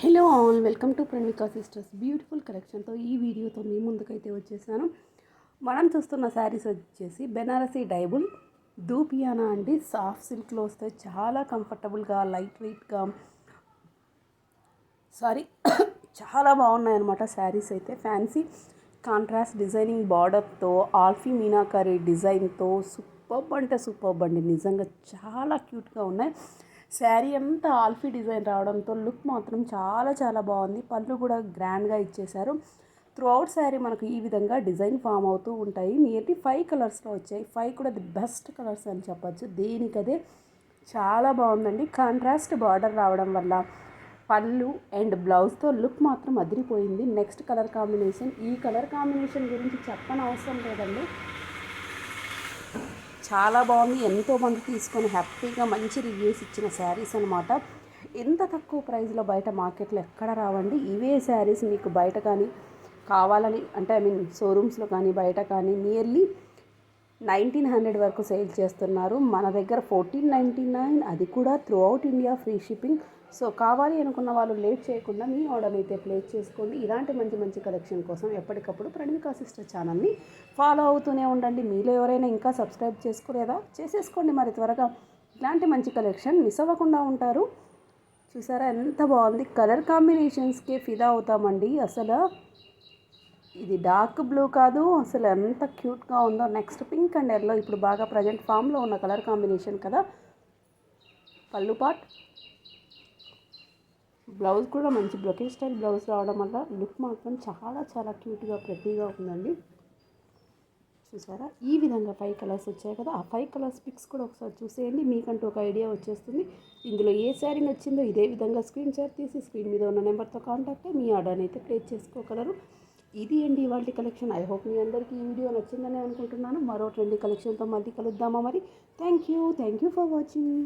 Hello all welcome to Pranika sisters beautiful కలెక్షన్తో ఈ వీడియోతో మీ ముందుకైతే వచ్చేసాను. మనం చూస్తున్న శారీస్ వచ్చేసి బెనారసీ డైబుల్ దూపియానా అండి. సాఫ్ట్ సిల్క్లో వస్తే చాలా కంఫర్టబుల్గా లైట్ వెయిట్గా సారీ చాలా బాగున్నాయి అనమాట శారీస్ అయితే. ఫ్యాన్సీ కాంట్రాస్ట్ డిజైనింగ్ బార్డర్తో ఆల్ఫీ మీనాకారీ డిజైన్తో సూపర్బ్ అంటే సూపర్బ్ అండి. నిజంగా చాలా క్యూట్గా ఉన్నాయి. శారీ అంతా ఆల్ఫీ డిజైన్ రావడంతో లుక్ మాత్రం చాలా చాలా బాగుంది. పళ్ళు కూడా గ్రాండ్గా ఇచ్చేశారు. త్రూ అవుట్ శారీ మనకు ఈ విధంగా డిజైన్ ఫామ్ అవుతూ ఉంటాయి. నియర్లీ ఫైవ్ కలర్స్లో వచ్చాయి. ఫైవ్ కూడా ది బెస్ట్ కలర్స్ అని చెప్పచ్చు. దేనికదే? చాలా బాగుందండి. కాంట్రాస్ట్ బార్డర్ రావడం వల్ల పళ్ళు అండ్ బ్లౌజ్తో లుక్ మాత్రం అదిరిపోయింది. Next colour combination. ఈ కలర్ కాంబినేషన్ గురించి చెప్పని అవసరం లేదండి. చాలా బాగుంది. ఎంతో మంది తీసుకొని హ్యాపీగా మంచి రివ్యూస్ ఇచ్చిన శారీస్ అనమాట ఎంత తక్కువ ప్రైస్లో బయట మార్కెట్లో ఎక్కడ రావండి? ఇవే శారీస్ మీకు బయట కానీ కావాలని అంటే ఐ మీన్ షోరూమ్స్లో కానీ బయట కానీ నియర్లీ నైన్టీన్ హండ్రెడ్ వరకు సేల్ చేస్తున్నారు. మన దగ్గర ఫోర్టీన్ నైంటీ నైన్ అది కూడా throughout India free shipping so కావాలి అనుకున్న వాళ్ళు లేట్ చేయకుండా మీ ఆర్డర్ అయితే ప్లేస్ చేసుకోండి. ఇలాంటి మంచి మంచి కలెక్షన్ కోసం ఎప్పటికప్పుడు ప్రణికా సిస్టర్ ఛానల్ని ఫాలో అవుతూనే ఉండండి. మీలో ఎవరైనా ఇంకా సబ్స్క్రైబ్ చేసుకోలేదా? చేసేసుకోండి మరి త్వరగా. ఇలాంటి మంచి కలెక్షన్ మిస్ అవ్వకుండా ఉంటారు. చూసారా ఎంత బాగుంది? కలర్ కాంబినేషన్స్కే ఫిదా అవుతామండి. అసలు ఇది డార్క్ బ్లూ కాదు అసలు ఎంత క్యూట్గా ఉందో. నెక్స్ట్ పింక్ అండ్ ఎల్లో ఇప్పుడు బాగా ప్రజెంట్ ఫామ్లో ఉన్న కలర్ కాంబినేషన్ కదా. పళ్ళు పాట్. బ్లౌజ్ కూడా మంచి బ్రొకెట్ స్టైల్ బ్లౌజ్ రావడం వల్ల లుక్ మాత్రం చాలా చాలా క్యూట్గా ప్రతిగా ఉందండి. చూసారా? ఈ విధంగా ఫైవ్ కలర్స్ వచ్చాయి కదా. ఆ ఫైవ్ కలర్స్ పిక్స్ కూడా ఒకసారి చూసేయండి. మీకంటూ ఒక ఐడియా వచ్చేస్తుంది. ఇందులో ఏ శారీ నచ్చిందో ఇదే విధంగా స్క్రీన్ షాట్ తీసి స్క్రీన్ మీద ఉన్న నెంబర్తో కాంటాక్ట్ అయ్యి మీ ఆర్డర్ని అయితే ప్లేస్ చేసుకోగలరు. ఇది అండి ఇవాళ కలెక్షన్ ఐ హోప్ మీ అందరికీ ఈ వీడియో నచ్చిందని అనుకుంటున్నాను. మరో ట్రెండీ కలెక్షన్తో మళ్ళీ కలుద్దామా మరి? Thank you thank you for watching